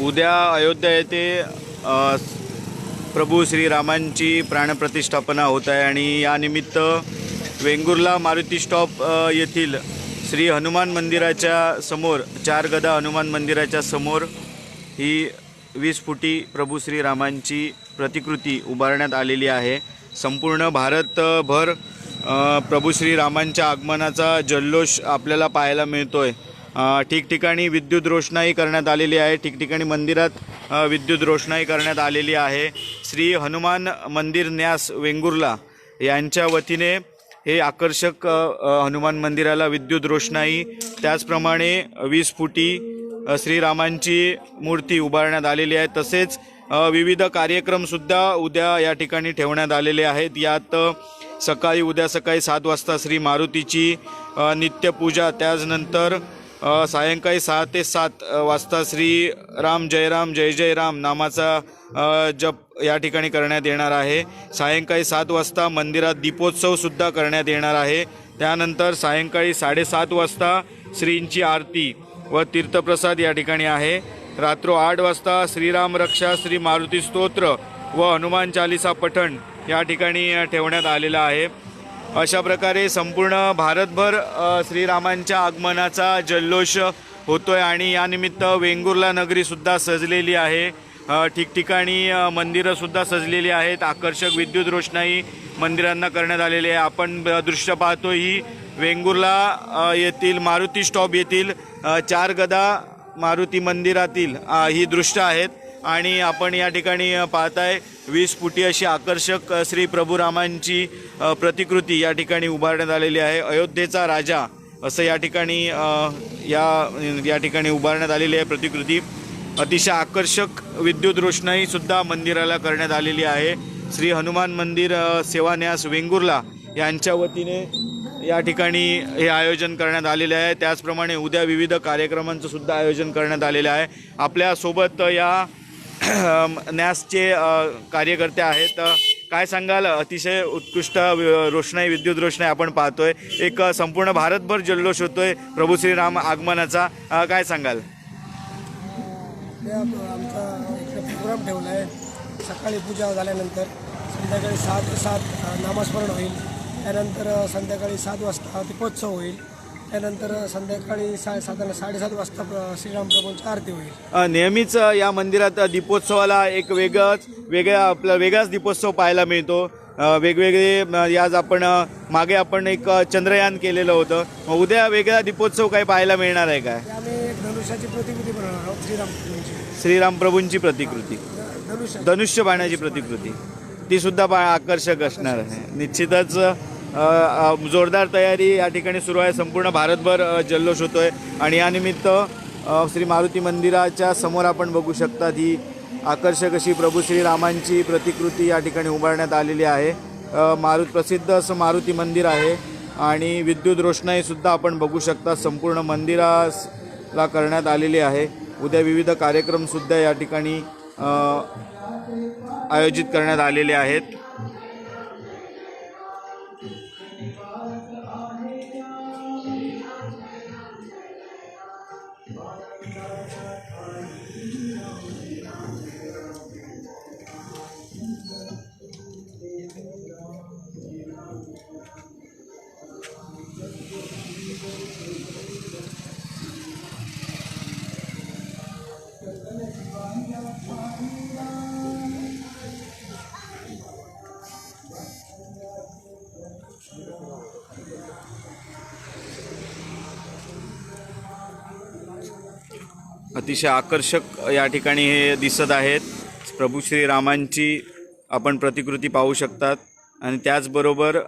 उद्या अयोध्या येथे प्रभू श्रीरामांची प्राणप्रतिष्ठापना होत आहे आणि यानिमित्त वेंगुर्ला मारुती स्टॉप येथील श्री हनुमान मंदिराच्या समोर चार गदा हनुमान मंदिराच्या समोर ही वीस फुटी प्रभू श्रीरामांची प्रतिकृती उभारण्यात आलेली आहे. संपूर्ण भारतभर प्रभू श्रीरामांच्या आगमनाचा जल्लोष आपल्याला पाहायला मिळतो आहे ठिकठिकाणी विद्युत रोषणाई करण्यात आलेली आहे. ठिकठिकाणी मंदिरात विद्युत रोषणाई करण्यात आलेली आहे. श्री हनुमान मंदिर न्यास वेंगुर्ला यांच्या वतीने हे आकर्षक हनुमान मंदिराला विद्युत रोषणाई त्याचप्रमाणे वीस फुटी श्रीरामांची मूर्ती उभारण्यात आलेली आहे. तसेच विविध कार्यक्रमसुद्धा उद्या या ठिकाणी ठेवण्यात आलेले आहेत. यात सकाळी उद्या सकाळी सात वाजता श्री मारुतीची नित्यपूजा त्याचनंतर सायंकाळी सहा ते सात वाजता श्री राम जय राम जय जय राम नामाचा जप या ठिकाणी करण्यात येणार आहे. सायंकाळी सात वाजता मंदिरात दीपोत्सवसुद्धा करण्यात येणार आहे. त्यानंतर सायंकाळी साडेसात वाजता श्रींची आरती व तीर्थप्रसाद या ठिकाणी आहे. रात्र आठ वाजता श्रीराम रक्षा श्री मारुती स्तोत्र व हनुमान चालिसा पठण या ठिकाणी ठेवण्यात आलेलं आहे. अशा प्रकारे संपूर्ण भारतभर श्रीरामांच्या आगमनाचा जल्लोष होतोय आणि यानिमित्त वेंगुर्ला नगरीसुद्धा सजलेली आहे. ठिकठिकाणी मंदिरंसुद्धा सजलेली आहेत. आकर्षक विद्युत रोषणाई मंदिरांना करण्यात आलेली आहे. आपण दृश्य पाहतो ही वेंगुर्ला येथील मारुती स्टॉप येथील चार गदा मारुती मंदिरातील ही दृश्य आहेत. आणि आपण या ठिकाणी पाहताय वीस फुटी अशी आकर्षक श्री प्रभुरामांची प्रतिकृती या ठिकाणी उभारण्यात आलेली आहे. अयोध्येचा राजा असं या ठिकाणी या या ठिकाणी उभारण्यात आलेली आहे प्रतिकृती. अतिशय आकर्षक विद्युत रोषणाई सुद्धा मंदिराला करण्यात आलेली आहे. श्री हनुमान मंदिर सेवान्यास वेंगुर्ला यांच्या वतीने या ठिकाणी हे आयोजन करण्यात आलेले आहे. त्याचप्रमाणे उद्या विविध कार्यक्रमांचं सुद्धा आयोजन करण्यात आलेलं आहे. आपल्यासोबत या न्यासचे कार्यकर्ते आहेत. काय सांगाल? अतिशय उत्कृष्ट रोषणाई विद्युत रोषणाई आपण पाहतोय. एक संपूर्ण भारतभर जल्लोष होतोय प्रभू श्रीराम आगमनाचा. काय सांगाल? आमचा प्रोग्राम ठेवला आहे. सकाळी पूजा झाल्यानंतर संध्याकाळी सात सात नामस्मरण होईल. त्यानंतर संध्याकाळी सात वाजता दीपोत्सव होईल. त्यानंतर संध्याकाळी सा साधारण साडेसात वाजता श्रीराम प्रभूंची आरती होईल. नेहमीच या मंदिरात दीपोत्सवाला एक वेगळंच वेगळा आपला वेगळाच दीपोत्सव पाहायला मिळतो. वेगवेगळे याज आपण मागे आपण एक चंद्रयान केलेलं होतं. मग उद्या वेगळा दीपोत्सव काही पाहायला मिळणार आहे काय? आम्ही एक धनुष्याची प्रतिकृती बनवणार आहोत श्रीराम प्रभूंची. श्रीराम प्रभूंची प्रतिकृती. धनुष्य. बाणाची प्रतिकृती. ती सुद्धा आकर्षक असणार आहे. निश्चितच जोरदार तयारी या ठिकाणी सुरू आहे. संपूर्ण भारतभर जल्लोष होतो आहे आणि यानिमित्त श्री मारुती मंदिराच्या समोर आपण बघू शकतात ही आकर्षक अशी प्रभू श्रीरामांची प्रतिकृती या ठिकाणी उभारण्यात आलेली आहे. मारुत प्रसिद्ध असं मारुती मंदिर आहे. आणि विद्युत रोषणाईसुद्धा आपण बघू शकता. संपूर्ण मंदिराला करण्यात आलेली आहे. उद्या विविध कार्यक्रमसुद्धा या ठिकाणी आयोजित करण्यात आलेले आहेत. I'm Maya Maya Maya Maya अतिशय आकर्षक या ठिकाणी हे दिसत आहेत. प्रभू श्रीरामांची आपण प्रतिकृती पाहू शकतात. आणि त्याचबरोबर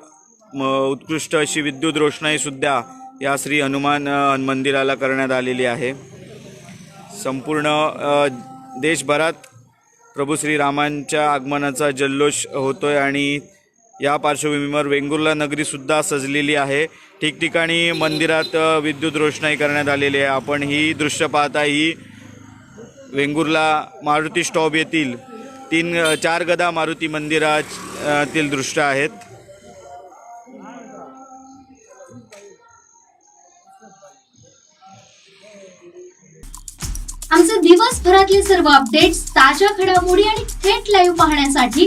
म उत्कृष्ट अशी विद्युत रोषणाईसुद्धा या श्री हनुमान मंदिराला करण्यात आलेली आहे. संपूर्ण देशभरात प्रभू श्रीरामांच्या आगमनाचा जल्लोष होतो आहे आणि या पार्श्वभूमीवर वेंगुर्ला नगरीसुद्धा सजलेली आहे. ठिकठिकाणी मंदिरात विद्युत रोषणाई करण्यात आलेली आहे. आपण ही दृश्य पाहता ही वेंगुर्ला मारुती स्टॉप येथील तीन चार गदा मारुती मंदिरातील दृश्य आहेत. आमचे दिवसभरातले सर्व अपडेट्स ताज्या घडामोडी आणि थेट लाईव्ह पाहण्यासाठी